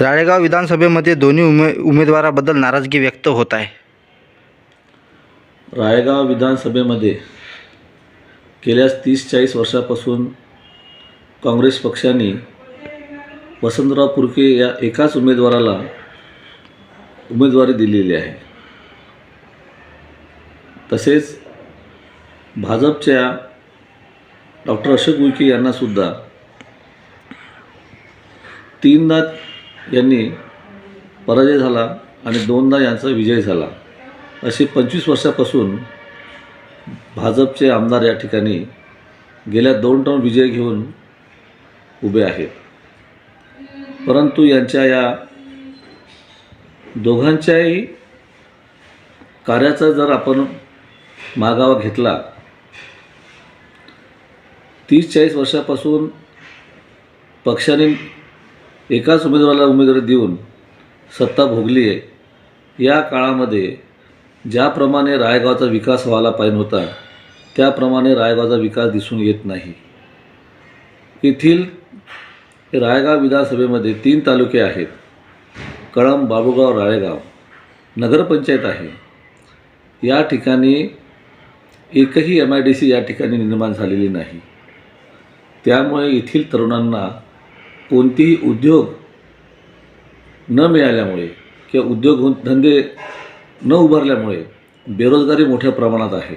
राळेगाव विधानसभेमध्ये दोन्ही उमे उमेदवाराबद्दल नाराजगी व्यक्त होत आहे. रायगाव विधानसभेमध्ये गेल्या तीस चाळीस वर्षापासून काँग्रेस पक्षाने वसंतराव पुरके या एकाच उमेदवाराला उमेदवारी दिलेली आहे. तसेच भाजपच्या डॉक्टर अशोक उईके यांनासुद्धा तीनदा यांनी पराजय झाला आणि दोनदा यांचा विजय झाला. अशी पंचवीस वर्षापासून भाजपचे आमदार या ठिकाणी गेल्या दोन टर्म विजय घेऊन उभे आहेत. परंतु यांच्या या दोघांच्याही कार्याचा जर आपण मागावा घेतला तीस चाळीस वर्षापासून पक्षाने एकाच उमेदवाराला उमेदवारी देऊन सत्ता भोगली आहे. या काळामध्ये ज्याप्रमाणे रायगावचा विकास व्हायला पाहिजे होता त्याप्रमाणे रायगावचा विकास दिसून येत नाही. येथील रायगाव विधानसभेमध्ये तीन तालुके आहेत. कळंब बाबुगाव राळेगाव. नगरपंचायत आहे. या ठिकाणी एकही एम आय डी सी या ठिकाणी निर्माण झालेली नाही. त्यामुळे येथील तरुणांना कोणतीही उद्योग न मिळाल्यामुळे किंवा उद्योग धंदे न उभारल्यामुळे बेरोजगारी मोठ्या प्रमाणात आहे.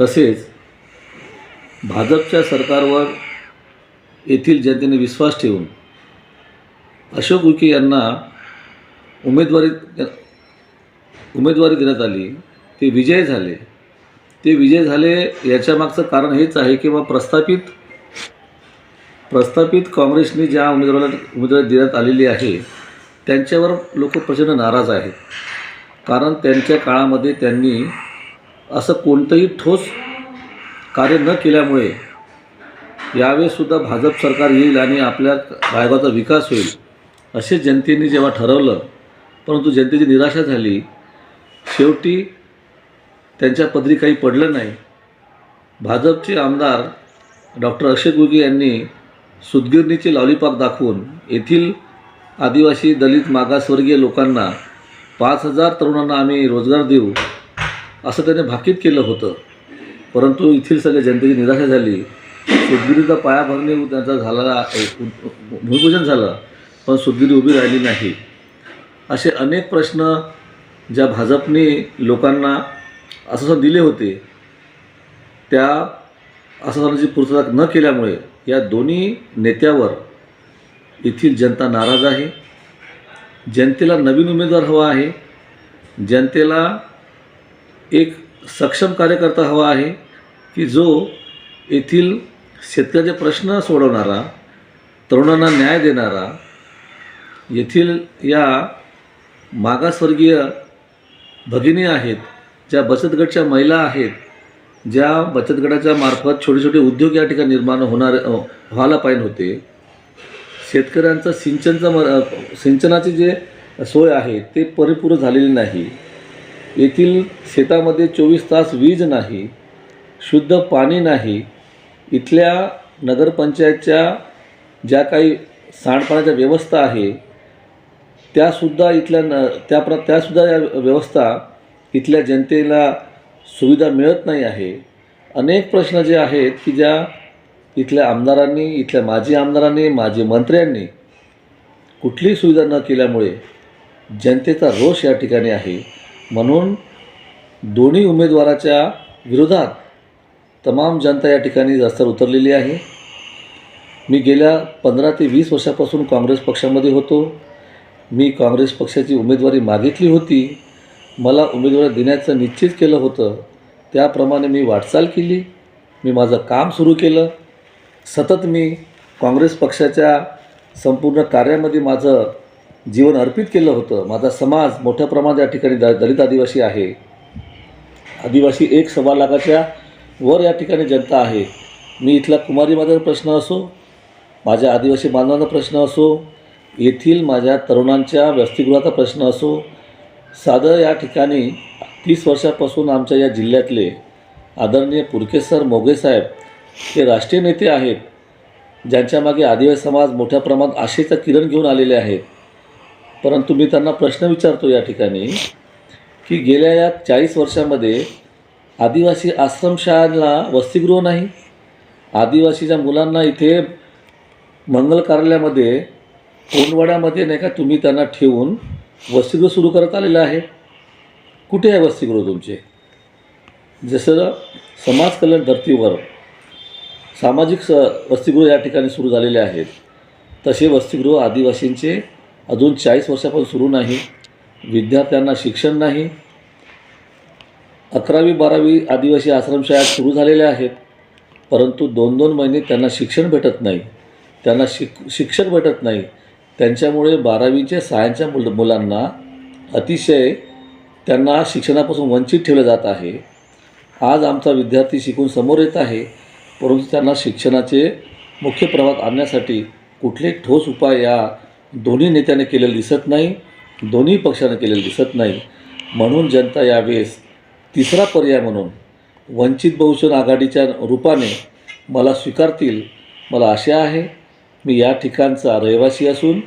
तसेच भाजपच्या सरकारवर येथील जनतेने विश्वास ठेवून अशोक उके यांना उमेदवारी उमेदवारी देण्यात आली. ते विजय झाले. ते विजय झाले याच्यामागचं कारण हेच आहे की बा प्रस्थापित प्रस्थापित काँग्रेसने ज्या उमेदवाराला उमेदवारी देण्यात आलेली आहे त्यांच्यावर लोक प्रचंड नाराज आहेत. कारण त्यांच्या काळामध्ये त्यांनी असं कोणतंही ठोस कार्य न केल्यामुळे यावेळेसुद्धा भाजप सरकार येईल आणि आपल्या रायगावचा विकास होईल असे जनतेने जेव्हा ठरवलं परंतु जनतेची निराशा झाली. शेवटी त्यांच्या पदरी काही पडलं नाही. भाजपचे आमदार डॉक्टर अक्षय गुगे यांनी सुदगिरणीचे लॉलीपॉप दाखवून येथील आदिवासी दलित मागासवर्गीय लोकांना पाच हजार तरुणांना आम्ही रोजगार देऊ असं त्याने भाकीत केलं होतं. परंतु येथील सगळ्या जनतेची निराशा झाली. सुदगिरीचा पायाभरणी त्यांचा झाला भूमिपूजन झालं पण सुदगिरी उभी राहिली नाही. असे अनेक प्रश्न ज्या भाजपने लोकांना असं दिले होते त्या आश्वासनाची पूर्तता न केल्यामुळे या दोन्ही नेत्यावर येथील जनता नाराज आहे. जनतेला नवीन उमेदवार हवा आहे. जनतेला एक सक्षम कार्यकर्ता हवा आहे की जो येथील शेतकऱ्याचे प्रश्न सोडवणारा तरुणांना न्याय देणारा येथील या मागासवर्गीय भगिनी आहेत ज्या बचत गटच्या महिला आहेत ज्या बचत गटाच्या मार्फत छोटे छोटे उद्योग या ठिकाणी निर्माण होणार व्हायला पाहिजे होते शेतकऱ्यांचं सिंचनचं म सिंचनाची जे सोय आहे ते परिपूर्ण झालेली नाही. येथील शेतामध्ये चोवीस तास वीज नाही शुद्ध पाणी नाही. इथल्या नगरपंचायतच्या ज्या काही सांडपाण्याच्या व्यवस्था आहे त्यासुद्धा इथल्या न त्या प्र त्यासुद्धा या व्यवस्था इथल्या जनतेला सुविधा मिळत नाही आहे. अनेक प्रश्न जे आहेत की ज्या इथल्या आमदारांनी इथल्या माजी आमदारांनी माजी मंत्र्यांनी कुठलीही सुविधा न केल्यामुळे जनतेचा रोष या ठिकाणी आहे. म्हणून दोन्ही उमेदवाराच्या विरोधात तमाम जनता या ठिकाणी रस्त्यावर उतरलेली आहे. मी गेल्या पंधरा ते वीस वर्षापासून काँग्रेस पक्षामध्ये होतो. मी काँग्रेस पक्षाची उमेदवारी मागितली होती. मला उमेदवारी देण्याचं निश्चित केलं होतं त्याप्रमाणे मी वाटचाल केली. मी माझं काम सुरू केलं. सतत मी काँग्रेस पक्षाच्या संपूर्ण कार्यामध्ये माझं जीवन अर्पित केलं होतं. माझा समाज मोठ्या प्रमाणात या ठिकाणी द दलित आदिवासी आहे. आदिवासी एक सव्वा लाखाच्या वर या ठिकाणी जनता आहे. मी इथला कुमारी माझा प्रश्न असो माझ्या आदिवासी बांधवांचा प्रश्न असो येथील माझ्या तरुणांच्या वसतिगृहाचा प्रश्न असो साधं या ठिकाणी तीस वर्षापासून आमच्या या जिल्ह्यातले आदरणीय पुरकेसर मोगेसाहेब मोगे साहेब हे राष्ट्रीय नेते आहेत ज्यांच्यामागे आदिवासी समाज मोठ्या प्रमाणात आशेचं किरण घेऊन आलेले आहेत. परंतु मी त्यांना प्रश्न विचारतो या ठिकाणी की गेल्या या चाळीस वर्षामध्ये आदिवासी आश्रमशाळांना वसतिगृह नाही आदिवासीच्या मुलांना इथे मंगल कार्यालयामध्ये कोंडवाड्यामध्ये नाही का तुम्ही त्यांना ठेवून वसतिगृह सुरू करत आलेलं आहे. कुठे आहे वसतिगृह तुमचे? जसं समाज कल्याण धर्तीवर सामाजिक स वसतिगृह या ठिकाणी सुरू झालेले आहेत. तसे वसतिगृह आदिवासींचे अजून चाळीस वर्षापासून सुरू नाही. विद्यार्थ्यांना शिक्षण नाही. अकरावी बारावी आदिवासी आश्रमशाळा सुरू झालेल्या आहेत. परंतु दोन दोन महिने त्यांना शिक्षण भेटत नाही. त्यांना शिक शिक्षक भेटत नाही. त्यांच्यामुळे बारावीच्या सायन्सच्या मुल मुलांना अतिशय त्यांना शिक्षणापासून वंचित ठेवलं जात आहे. आज आमचा विद्यार्थी शिकून समोर येत आहे परंतु त्यांना शिक्षणाचे मुख्य प्रवाहात आणण्यासाठी कुठले ठोस उपाय या दोन्ही नेत्याने केलेले दिसत नाही दोन्ही पक्षाने केलेले दिसत नाही. म्हणून जनता यावेळेस तिसरा पर्याय म्हणून वंचित बहुजन आघाडीच्या रूपाने मला स्वीकारतील मला आशा आहे. मी या ठिकाणचा रहिवासी असून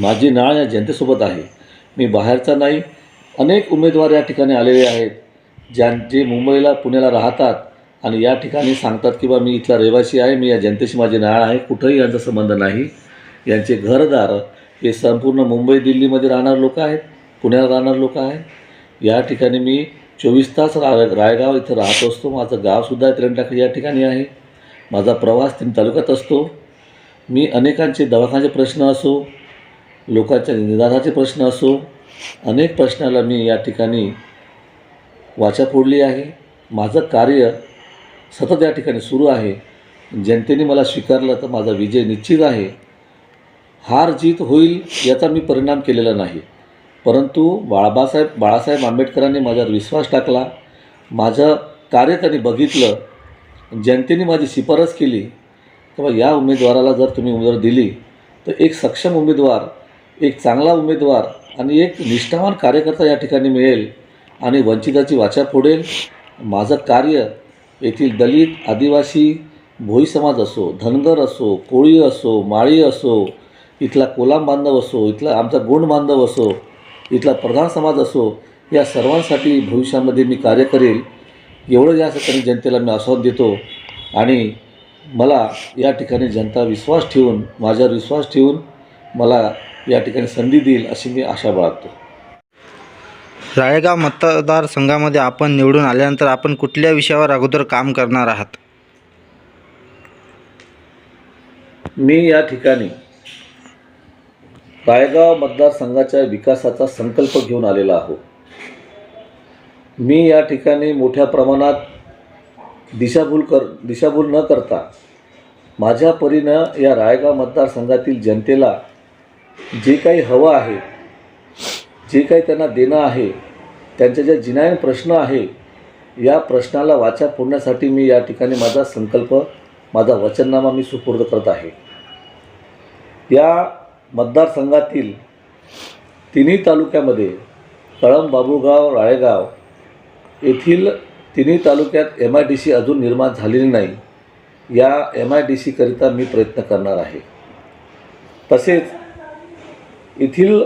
माझी नाळ या जनतेसोबत आहे. मी बाहेरचा नाही अनेक उमेदवार या ठिकाणी आलेले आहेत ज्यां जे मुंबईला पुण्याला राहतात आणि या ठिकाणी सांगतात की बा मी इथला रहिवासी आहे मी या जनतेशी माझी नाळ आहे कुठंही यांचा संबंध नाही. यांचे घरदार हे संपूर्ण मुंबई दिल्लीमध्ये राहणारे लोक आहेत पुण्याला राहणारे लोक आहेत. या ठिकाणी मी चोवीस तास रा रायगाव इथं राहत असतो. माझं गावसुद्धा तिरंटाखी या ठिकाणी आहे. माझा प्रवास तीन तालुक्यात असतो. मी अनेकांचे दवाखान्याचे प्रश्न असो लोकांच्या निदानाचे प्रश्न असो अनेक प्रश्नाला मी या ठिकाणी वाचा फोडली आहे. माझं कार्य सतत या ठिकाणी सुरू आहे. जनतेने मला स्वीकारलं तर माझा विजय निश्चित आहे. हार जीत होईल याचा मी परिणाम केलेला नाही. परंतु बाळबासाहेब बाळासाहेब आंबेडकरांनी माझ्यावर विश्वास टाकला. माझं कार्य त्यांनी बघितलं. जनतेने माझी शिफारस केली. तेव्हा या उमेदवाराला जर तुम्ही उमेदवार दिली तर एक सक्षम उमेदवार एक चांगला उमेदवार आणि एक निष्ठावान कार्यकर्ता या ठिकाणी मिळेल आणि वंचिताची वाचा फोडेल. माझं कार्य येथील दलित आदिवासी भोई समाज असो धनगर असो कोळी असो माळी असो इथला कोलाम बांधव असो इथला आमचा गोंड बांधव असो इथला प्रधान समाज असो या सर्वांसाठी भविष्यामध्ये मी कार्य करेल. एवढं या ठिकाणी जनतेला मी आश्वासन देतो. आणि मला या ठिकाणी जनता विश्वास ठेवून माझ्यावर विश्वास ठेवून मला या ठिकाणी संधी देईल अशी मी आशा बाळगतो. राळेगाव मतदारसंघामध्ये आपण निवडून आल्यानंतर आपण कुठल्या विषयावर अगोदर काम करणार आहात? मी या ठिकाणी रायगाव मतदारसंघाच्या विकासाचा संकल्प घेऊन आलेला आहो. मी या ठिकाणी मोठ्या प्रमाणात दिशाभूल कर दिशाभूल न करता माझ्या परीनं या रायगाव मतदारसंघातील जनतेला जे काही हवं आहे जे काही त्यांना देणं आहे त्यांच्या ज्या जिनायन प्रश्न आहे या प्रश्नाला वाचा फोडण्यासाठी मी या ठिकाणी माझा संकल्प माझा वचननामा मी सुपूर्द करत आहे. या मतदारसंघातील तिन्ही तालुक्यामध्ये कळंब बाबुगाव राळेगाव येथील तिन्ही तालुक्यात एम आय डी सी अजून निर्माण झालेली नाही. या एम आय डी सीकरिता मी प्रयत्न करणार आहे. तसेच येथील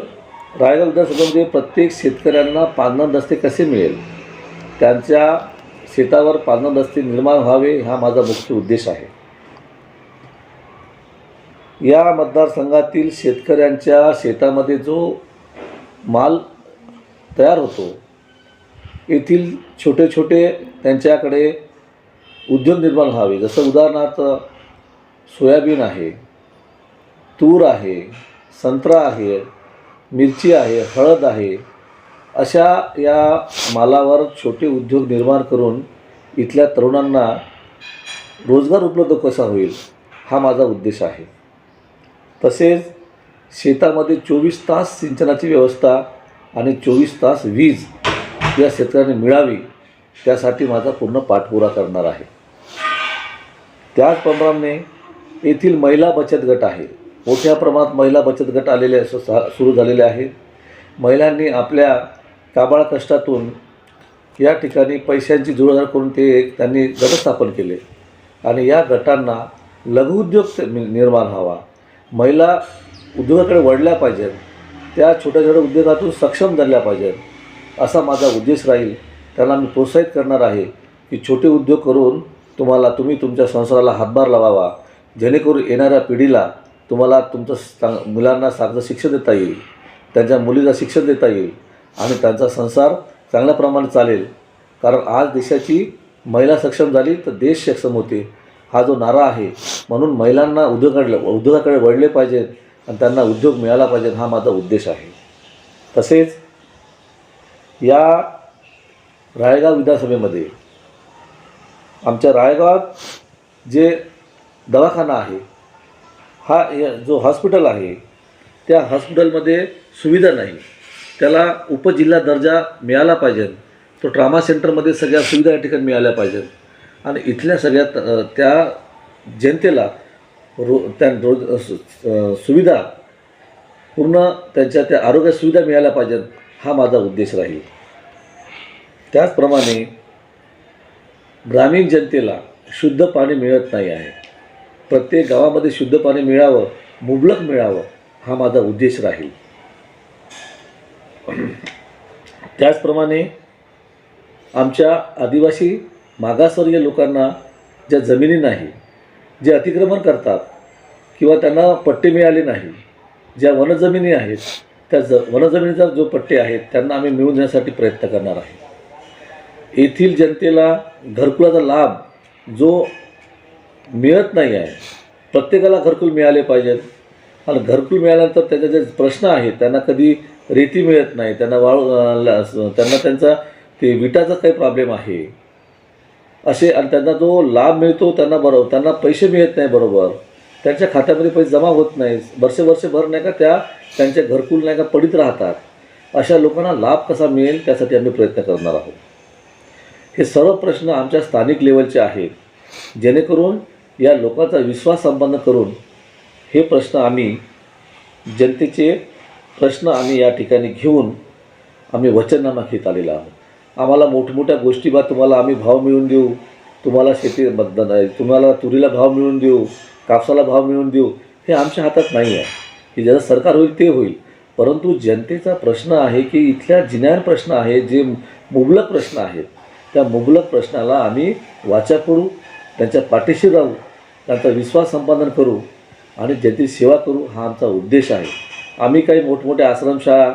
रायगड विधानसभेमध्ये प्रत्येक शेतकऱ्यांना पांधन रस्ते कसे मिळेल? त्यांच्या शेतावर पांधन रस्ते निर्माण व्हावे हा माझा मुख्य उद्देश आहे. या मतदारसंघातील शेतकऱ्यांच्या शेतामध्ये जो माल तयार होतो येथील छोटे छोटे त्यांच्याकडे उद्योग निर्माण व्हावे. जसं उदाहरणार्थ सोयाबीन आहे तूर आहे संत्रा आहे मिरची आहे हळद आहे अशा या मालावर छोटे उद्योग निर्माण करून इथल्या तरुणांना रोजगार उपलब्ध कसा होईल हा माझा उद्देश आहे. तसेच शेतामध्ये चोवीस तास सिंचनाची व्यवस्था आणि चोवीस तास वीज या शेतकऱ्यांनी मिळावी त्यासाठी माझा पूर्ण पाठपुरा करणार आहे. त्याचप्रमाणे येथील महिला बचत गट आहे. मोठ्या प्रमाणात महिला बचत गट आलेले असं सा सुरू झालेले आहेत महिलांनी आपल्या काबाळ कष्टातून या ठिकाणी पैशांची जुळधार करून ते त्यांनी गट स्थापन केले. आणि या गटांना लघुउद्योग निर्माण व्हावा. महिला उद्योगाकडे वळल्या पाहिजेत. त्या छोट्या छोट्या उद्योगातून सक्षम झाल्या पाहिजेत. असा माझा उद्देश राहील. त्याला मी प्रोत्साहित करणार आहे की छोटे उद्योग करून तुम्हाला तुम्ही तुमच्या संसाराला हातभार लावावा. जेणेकरून येणाऱ्या पिढीला तुम्हाला तुमचं चांग मुलांना चांगलं शिक्षण देता येईल त्यांच्या मुलीला शिक्षण देता येईल आणि त्यांचा संसार चांगल्या प्रमाणे चालेल. कारण आज देशाची महिला सक्षम झाली तर देश सक्षम होते. हा जो नारा आहे म्हणून महिलांना उद्योगाकडे उद्योगाकडे वळले पाहिजेत आणि त्यांना उद्योग मिळाला पाहिजे हा माझा उद्देश आहे. तसेच या रायगाव विधानसभेमध्ये आमच्या रायगावात जे दवाखाना आहे हा जो हॉस्पिटल आहे त्या हॉस्पिटलमध्ये सुविधा नाही. त्याला उपजिल्हा दर्जा मिळाला पाहिजे. तो ट्रामा सेंटरमध्ये सगळ्या सुविधा या ठिकाणी मिळाल्या पाहिजेत आणि इथल्या सगळ्यात त्या जनतेला रो त्या रोज सु- सुविधा पूर्ण त्यांच्या त्या आरोग्य सुविधा मिळाल्या पाहिजेत. हा माझा उद्देश राहील. त्याचप्रमाणे ग्रामीण जनतेला शुद्ध पाणी मिळत नाही आहे. प्रत्येक गावामध्ये शुद्ध पाणी मिळावं मुबलक मिळावं हा माझा उद्देश राहील. त्याचप्रमाणे आमच्या आदिवासी मागासवर्गीय लोकांना ज्या जमिनी नाही जे अतिक्रमण करतात किंवा त्यांना पट्टे मिळाले नाही ज्या वनजमिनी आहेत त्या ज वनजमिनीचा जो पट्टे आहेत त्यांना आम्ही मिळवून देण्यासाठी प्रयत्न करणार आहे. येथील जनतेला घरकुलाचा लाभ जो मिळत नाही आहे प्रत्येकाला घरकुल मिळाले पाहिजेत आणि घरकुल मिळाल्यानंतर त्याचे जे प्रश्न आहेत त्यांना कधी रेती मिळत नाही त्यांना वाळू त्यांना त्यांचा ते विटाचा काही प्रॉब्लेम आहे. असे आणि त्यांना जो लाभ मिळतो त्यांना बरोबर त्यांना पैसे मिळत नाही बरोबर. त्यांच्या खात्यामध्ये पैसे जमा होत नाही. वर्ष वर्षभर नाही का त्या त्यांच्या घरकुल नाही का पडित राहतात. अशा लोकांना लाभ कसा मिळेल त्यासाठी आम्ही प्रयत्न करणार आहोत. हे सर्व प्रश्न आमच्या स्थानिक लेवलचे आहेत. जेणेकरून या लोकांचा विश्वास संपन्न करून हे प्रश्न आम्ही जनतेचे प्रश्न आम्ही या ठिकाणी घेऊन आम्ही वचननामा घेत आलेला आहोत. आम्हाला मोठमोठ्या गोष्टी बा तुम्हाला आम्ही भाव मिळवून देऊ. तुम्हाला शेती मतदान तुम्हाला तुरीला भाव मिळवून देऊ कापसाला भाव मिळवून देऊ हे आमच्या हातात नाही आहे. की ज्याचं सरकार होईल ते होईल. परंतु जनतेचा प्रश्न आहे की इथल्या जिन्यान प्रश्न आहे जे मुबलक प्रश्न आहेत त्या मुबलक प्रश्नाला आम्ही वाचा करू त्यांच्या पाठीशी राहू त्यांचा विश्वास संपादन करू आणि जनतेची सेवा करू हा आमचा उद्देश आहे. आम्ही काही मोठमोठे आश्रमशाळा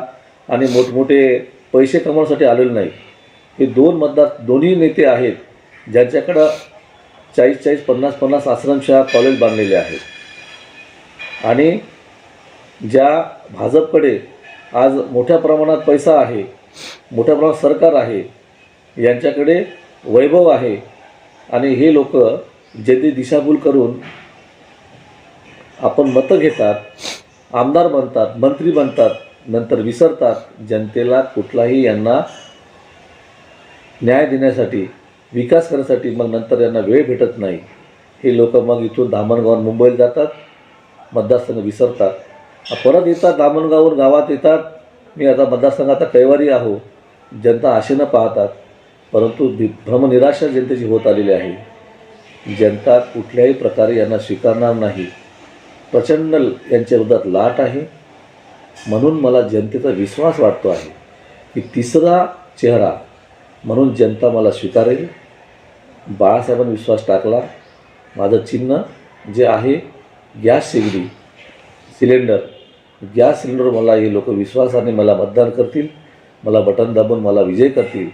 आणि मोठमोठे पैसे कमवण्यासाठी आलेलो नाही. हे दोन मतदार दोन्ही नेते आहेत ज्यांच्याकडं चाळीस चाळीस पन्नास पन्नास आश्रमशाळा कॉलेज बांधलेले आहेत. आणि ज्या भाजपकडे आज मोठ्या प्रमाणात पैसा आहे मोठ्या प्रमाणात सरकार आहे यांच्याकडे वैभव आहे आणि हे लोक जे ते दिशाभूल करून आपण मतं घेतात आमदार बनतात मंत्री बनतात नंतर विसरतात जनतेला कुठलाही यांना न्याय देण्यासाठी विकास करण्यासाठी मग नंतर यांना वेळ भेटत नाही. हे लोक मग इथून धामणगावून मुंबईला जातात मतदारसंघ विसरतात. परत येतात धामणगावून गावात येतात. मी आता मतदारसंघ आता कैवारी आहो. जनता आशेनं पाहतात. परंतु भि- भ्रमनिराशा जनतेची होत आलेली आहे. जनता कुठल्याही प्रकारे यांना स्वीकारणार नाही. प्रचंड यांच्या विरोधात लाट आहे. म्हणून मला जनतेचा विश्वास वाटतो आहे की तिसरा चेहरा म्हणून जनता मला स्वीकारेल. बाळासाहेबांनी विश्वास टाकला. माझं चिन्ह जे आहे गॅस शेगडी सिलेंडर गॅस सिलेंडर मला हे लोक विश्वासाने मला मतदान करतील. मला बटन दाबून मला विजय करतील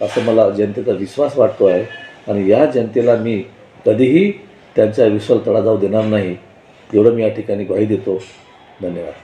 असं मला जनतेचा विश्वास वाटतो आहे आणि या जनतेला मी कधीही त्यांच्या विश्वास तडा जाऊ देणार नाही. एवढं मी या ठिकाणी ग्वाही देतो. धन्यवाद.